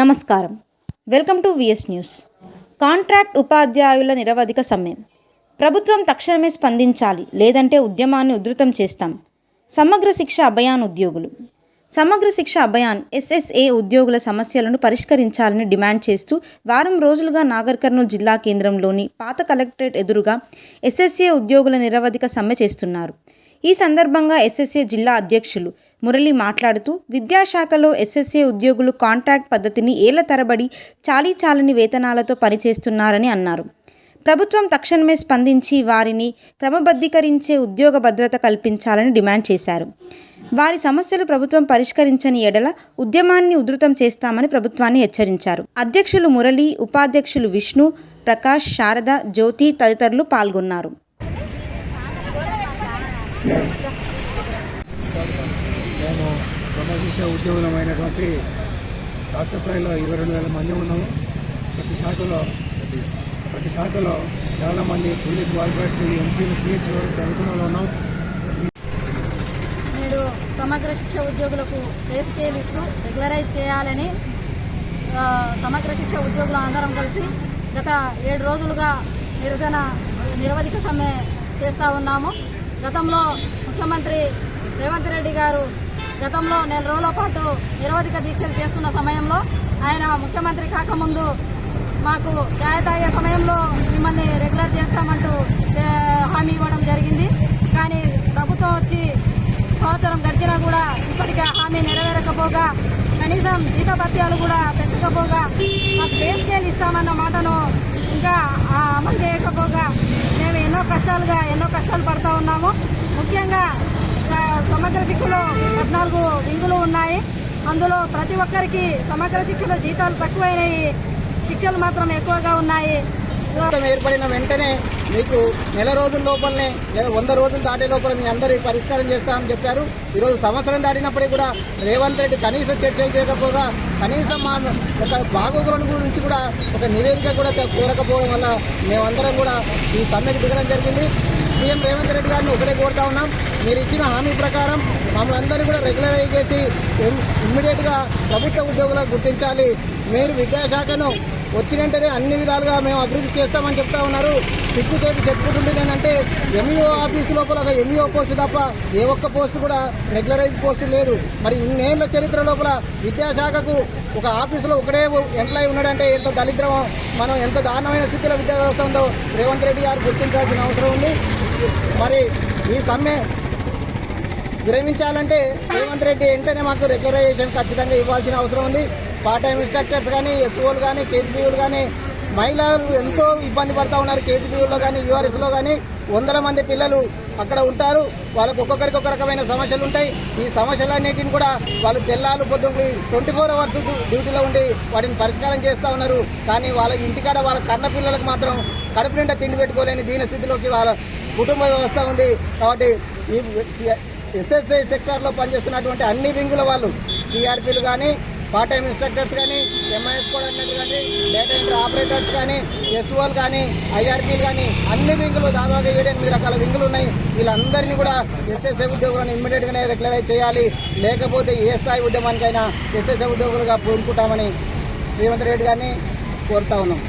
నమస్కారం. Welcome to VS news contract ఉపాధ్యాయుల నిరవధిక సమ్మె. ప్రభుత్వం తక్షణమే స్పందించాలి లేదంటే ఉద్యమాన్ని ఉధృతం చేస్తాం. సమగ్ర శిక్ష అభయాన్ ఉద్యోగులు. సమగ్ర శిక్ష అభయాన్ ఎస్ఎస్ఏ ఉద్యోగుల సమస్యలను పరిష్కరించాలని డిమాండ్ చేస్తూ వారం రోజులుగా నాగర్ కర్నూలు జిల్లా కేంద్రంలోని పాత కలెక్టరేట్ ఎదురుగా ఎస్ఎస్ఏ ఉద్యోగుల నిరవధిక సమ్మె చేస్తున్నారు. ఈ సందర్భంగా ఎస్ఎస్ఏ జిల్లా అధ్యక్షులు మురళి మాట్లాడుతూ విద్యాశాఖలో ఎస్ఎస్ఏ ఉద్యోగులు కాంట్రాక్ట్ పద్ధతిని ఏళ్ళ తరబడి చాలీ చాలని వేతనాలతో పనిచేస్తున్నారని అన్నారు. ప్రభుత్వం తక్షణమే స్పందించి వారిని క్రమబద్ధీకరించే ఉద్యోగ భద్రత కల్పించాలని డిమాండ్ చేశారు. వారి సమస్యలు ప్రభుత్వం పరిష్కరించని ఎడల ఉద్యమాన్ని ఉధృతం చేస్తామని ప్రభుత్వాన్ని హెచ్చరించారు. అధ్యక్షులు మురళి ఉపాధ్యక్షులు విష్ణు ప్రకాష్ శారద జ్యోతి తదితరులు పాల్గొన్నారు. మేము సమర్శించే ఉద్యోగులమైనటువంటి రాష్ట్ర స్థాయిలో ఇరవై రెండు వేల మంది ఉన్నాము. ప్రతి శాఖలో ప్రతి శాఖలో చాలామంది ఫుల్లీ క్వాలిఫైడ్స్ ఎంపీలు పిహెచ్ చదువుకున్న వాళ్ళు ఉన్నాం. నేడు సమగ్ర శిక్ష ఉద్యోగులకు పే స్కేల్ ఇస్తూ రెగ్యులరైజ్ చేయాలని సమగ్ర శిక్ష ఉద్యోగులు అందరం కలిసి గత ఏడు రోజులుగా నిరసన నిరవధిక సమ్మె చేస్తూ ఉన్నాము. గతంలో ముఖ్యమంత్రి రేవంత్ రెడ్డి గారు గతంలో నెల రోజుల పాటు నిరోధిక దీక్షలు చేస్తున్న సమయంలో ఆయన ముఖ్యమంత్రి కాకముందు మాకు న్యాయ సమయంలో మిమ్మల్ని రెగ్యులర్ చేస్తామంటూ హామీ ఇవ్వడం జరిగింది. కానీ ప్రభుత్వం వచ్చి సంవత్సరం గడిచినా కూడా ఇప్పటికీ హామీ నెరవేరకపోగా కనీసం జీతభత్యాలు కూడా పెంచకపోగా మాకు పే స్కేల్ ఇస్తామన్న మాటను ఇంకా అమలు చేయకపోగా మేము ఎన్నో కష్టాలుగా ఎన్నో కష్టాలు పడుతూ ఉన్నాము. ముఖ్యంగా సమగ్ర శిక్షలో పద్నాలుగు వింగులు ఉన్నాయి. అందులో ప్రతి ఒక్కరికి సమగ్ర శిక్షలో జీతాలు తక్కువైనాయి శిక్షలు మాత్రం ఎక్కువగా ఉన్నాయి. ఏర్పడిన వెంటనే మీకు నెల రోజుల లోపలనే లేదా వంద రోజులు దాటే లోపల మీ అందరి పరిష్కారం చేస్తామని చెప్పారు. ఈరోజు సంవత్సరం దాటినప్పటికీ కూడా రేవంత్ రెడ్డి కనీస చర్చలు చేయకపోగా కనీసం మా ఒక బాగోగుల గురించి కూడా ఒక నివేదిక కూడా కోరకపోవడం వల్ల మేమందరం కూడా ఈ సమ్మెకు దిగడం జరిగింది. సీఎం రేవంత్ రెడ్డి గారిని ఒకటే కోరుతా ఉన్నాం. మీరు ఇచ్చిన హామీ ప్రకారం మమ్మల్ని అందరినీ కూడా రెగ్యులరైజ్ చేసి ఇమ్మీడియట్గా ప్రభుత్వ ఉద్యోగులకు గుర్తించాలి. మీరు విద్యాశాఖను వచ్చిన వెంటనే అన్ని విధాలుగా మేము అభివృద్ధి చేస్తామని చెప్తా ఉన్నారు. సిగ్గు చెప్పుకుంటుంది ఏంటంటే ఎంఈఓ ఆఫీస్ లోపల ఒక ఎంఈఓ పోస్టు తప్ప ఏ ఒక్క పోస్టు కూడా రెగ్యులరైజ్ పోస్టు లేదు. మరి ఇన్నేళ్ళ చరిత్ర లోపల విద్యాశాఖకు ఒక ఆఫీసులో ఒకటే ఎంప్లాయీ ఉన్నాడంటే ఎంత దరిద్రమో మనం ఎంత దారుణమైన స్థితిలో విద్యా వ్యవస్థ ఉందో రేవంత్ రెడ్డి గారు గుర్తించాల్సిన అవసరం ఉంది. మరి ఈ సమ్మె విరమించాలంటే రేవంత్ రెడ్డి వెంటనే మాకు రెగ్యులరైజేషన్ ఖచ్చితంగా ఇవ్వాల్సిన అవసరం ఉంది. పార్ట్ టైం ఇన్స్ట్రక్టర్స్ కానీ ఎస్ఓలు కానీ కేజీబీయూలు కానీ మహిళలు ఎంతో ఇబ్బంది పడుతూ ఉన్నారు. కేజీబీయూలో కానీ యూఆర్ఎస్లో కానీ వందల మంది పిల్లలు అక్కడ ఉంటారు. వాళ్ళకు ఒక్కొక్కరికి ఒక రకమైన సమస్యలు ఉంటాయి. ఈ సమస్యలన్నిటిని కూడా వాళ్ళు తెల్లాలు పొద్దుకు ట్వంటీ ఫోర్ అవర్స్ డ్యూటీలో ఉండి వాటిని పరిష్కారం చేస్తూ ఉన్నారు. కానీ వాళ్ళ ఇంటికాడ వాళ్ళ కన్న పిల్లలకు మాత్రం కడుపు నిండా తిండి పెట్టుకోలేని దీని స్థితిలోకి వాళ్ళ కుటుంబ వ్యవస్థ ఉంది. కాబట్టి ఈ ఎస్ఎస్ఐ సెక్టార్లో పనిచేస్తున్నటువంటి అన్ని వింగుల వాళ్ళు సిఆర్పీలు కానీ పార్ట్ టైం ఇన్స్ట్రక్టర్స్ కానీ ఎంఐఎస్ కోఆర్డినేటర్ కానీ డేటా ఎంట్రీ ఆపరేటర్స్ కానీ ఎస్ఓలు కానీ ఐఆర్పీలు కానీ అన్ని వింగులు దాదాపు ఏడు ఎనిమిది రకాల వింగులు ఉన్నాయి. వీళ్ళందరినీ కూడా ఎస్ఎస్ఏ ఉద్యోగులను ఇమ్మీడియట్గానే రెగ్యులరైజ్ చేయాలి. లేకపోతే ఏ స్థాయి ఉద్యమానికైనా ఎస్ఎస్ఏ ఉద్యోగులుగా పూనుకుంటామని రేవంత్ రెడ్డి గారిని కోరుతా ఉన్నాం.